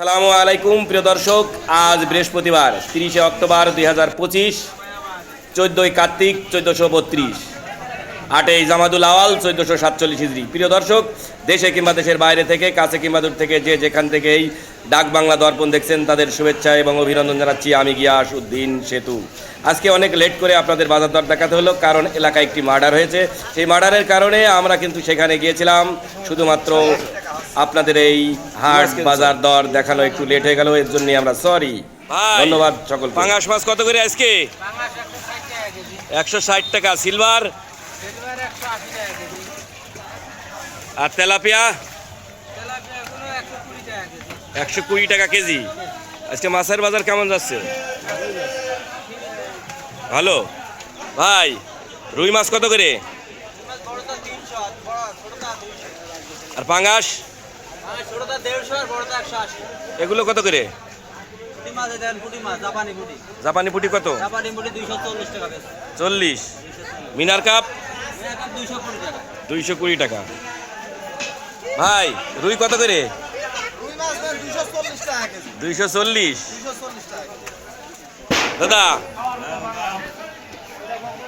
সালামু আলাইকুম, প্রিয় দর্শক। আজ বৃহস্পতিবার, তিরিশে অক্টোবর দুই হাজার পঁচিশ, চোদ্দোই কার্তিক চোদ্দোশো বত্রিশ, আটই জামাদুল আওয়াল চোদ্দোশো সাতচল্লিশ হিজড়ি। প্রিয় দর্শক, দেশে কিংবা দেশের বাইরে থেকে, কাছে কিংবা দূর থেকে যে যেখান থেকেই ডাক বাংলা দর্পণ দেখছেন, তাদের শুভেচ্ছা এবং অভিনন্দন জানাচ্ছি আমি গিয়াস উদ্দিন সেতু। আজকে অনেক লেট করে আপনাদের বাজার দর দেখাতে হলো, কারণ এলাকায় একটি মার্ডার হয়েছে। সেই মার্ডারের কারণে আমরা কিন্তু সেখানে গিয়েছিলাম, শুধুমাত্র আপনাদের এই হাট বাজার দর দেখানো একটু লেট হয়ে গেল এর জন্য আমরা সরি ধন্যবাদ সকল পাঙাশ মাছ কত করে আজকে? একশো ষাট টাকা সিলভার? আর তেলাপিয়া? একশো কুড়ি টাকা কেজি। আজকে মাছের বাজার কেমন যাচ্ছে? ভালো? ভাই রুই মাছ কত করে? আর পাঙাশ এগুলো কত করে? জাপানি পুঁটি। কত? চল্লিশ মিনার কাপ? দুইশো কুড়ি টাকা। ভাই রুই কত করে? দুইশো চল্লিশ দাদা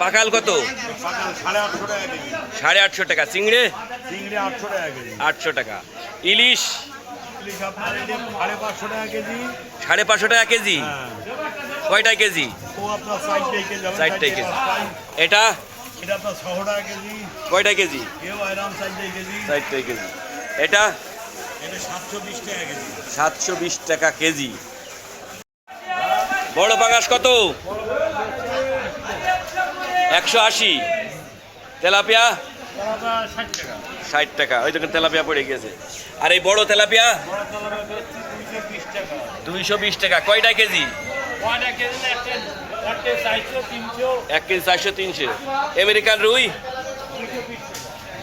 পাকাল কত? সাড়ে আটশো টাকা কেজি। সাড়ে আটশো টাকা। চিংড়ে? আটশো টাকা আটশো টাকা। ইলিশ। সাড়ে পাঁচশো টাকা কেজি। কয়টা কেজি? কয়টায় কেজি। এটা? টাকা কেজি? কয়টায় কেজি। এটা? সাতশো বিশ টাকা কেজি। বড় পাঙাশ কত? একশো আশি। তেলাপিয়া? ষাট টাকা। ওই দেখুন তেলাপিয়া পড়ে গেছে আর এই বড় তেলাপিয়া? দুইশো বিশ টাকা। কয়টা কেজি? এক কেজি চারশো তিনশো। আমেরিকান রুই?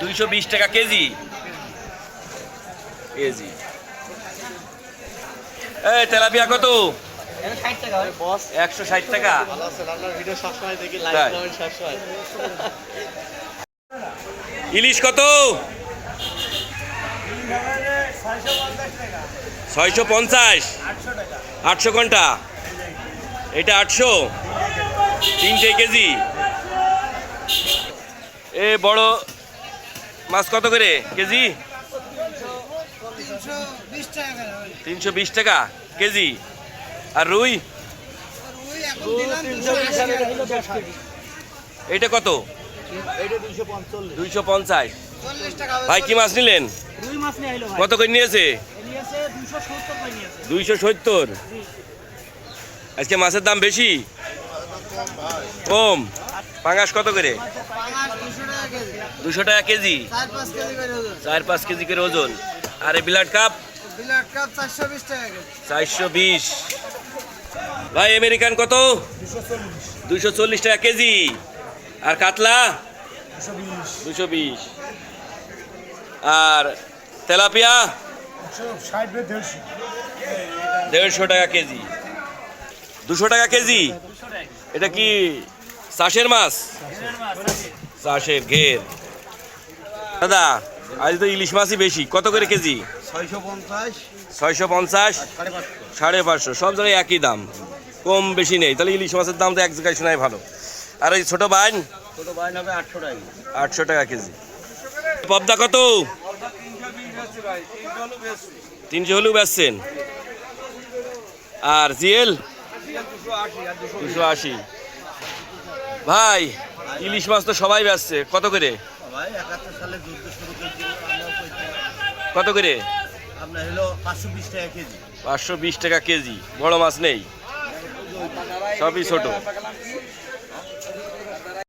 দুইশো বিশ টাকা। কেজি। কেজি। এই তেলাপিয়া কত? একশো ষাট টাকা। ভালো আছেন আপনার ভিডিও সবসময় দেখি? কমেন্ট সবসময়। ইলিশ কত? ছয়শো পঞ্চাশ। আটশো ঘণ্টা। এটা আটশো। তিনটে কেজি। এ বড় মাছ কত করে? কেজি? তিনশো বিশ টাকা। কেজি। আর রুই? এটা কত? দুইশো পঞ্চাশ। ভাই কি মাছ নিলেন? রুই মাছ নিয়ে আইলো ভাই। কত করে নিয়েছে? নিয়েছে দুইশো সত্তর আজকে মাছের দাম বেশি? কম। পাঙাশ কত করে? দুশো টাকা কেজি। দুশো টাকা কেজি? চার পাঁচ কেজি করে ওজন। চার পাঁচ কেজি করে ওজন। আর এই বিলাট কাপ? চারশো বিশ চারশো বিশ। ভাই আমেরিকান কত? দুশো চল্লিশ টাকা কেজি। আর কাতলা? দুশো বিশ। আর তেলাপিয়া? দেড়শো টাকা কেজি। দুশো টাকা কেজি? এটা কি চাষের মাছ? চাষের ঘের। দাদা আজ তো ইলিশ মাছই বেশি। কত করে কেজি? ছয়শো পঞ্চাশ। সাড়ে পাঁচশো। সাড়ে পাঁচশো। সব জায়গায় একই দাম। কম বেশি নেই। তাহলে ইলিশ মাছের দাম তো এক জায়গায় শোনায় ভালো। আর ওই ছোটো বাইন ছোটো বাইন হবে আটশো টাকা আটশো টাকা কেজি। পদ্মা কত? তিনশো হলেও বেচছেন। আর জিএল? দুশো আশি। ভাই ইলিশ মাছ তো সবাই বেচছে। কত করে। কত করে? পাঁচশো বিশ টাকা কেজি। বড় মাছ নেই। সবই ছোট।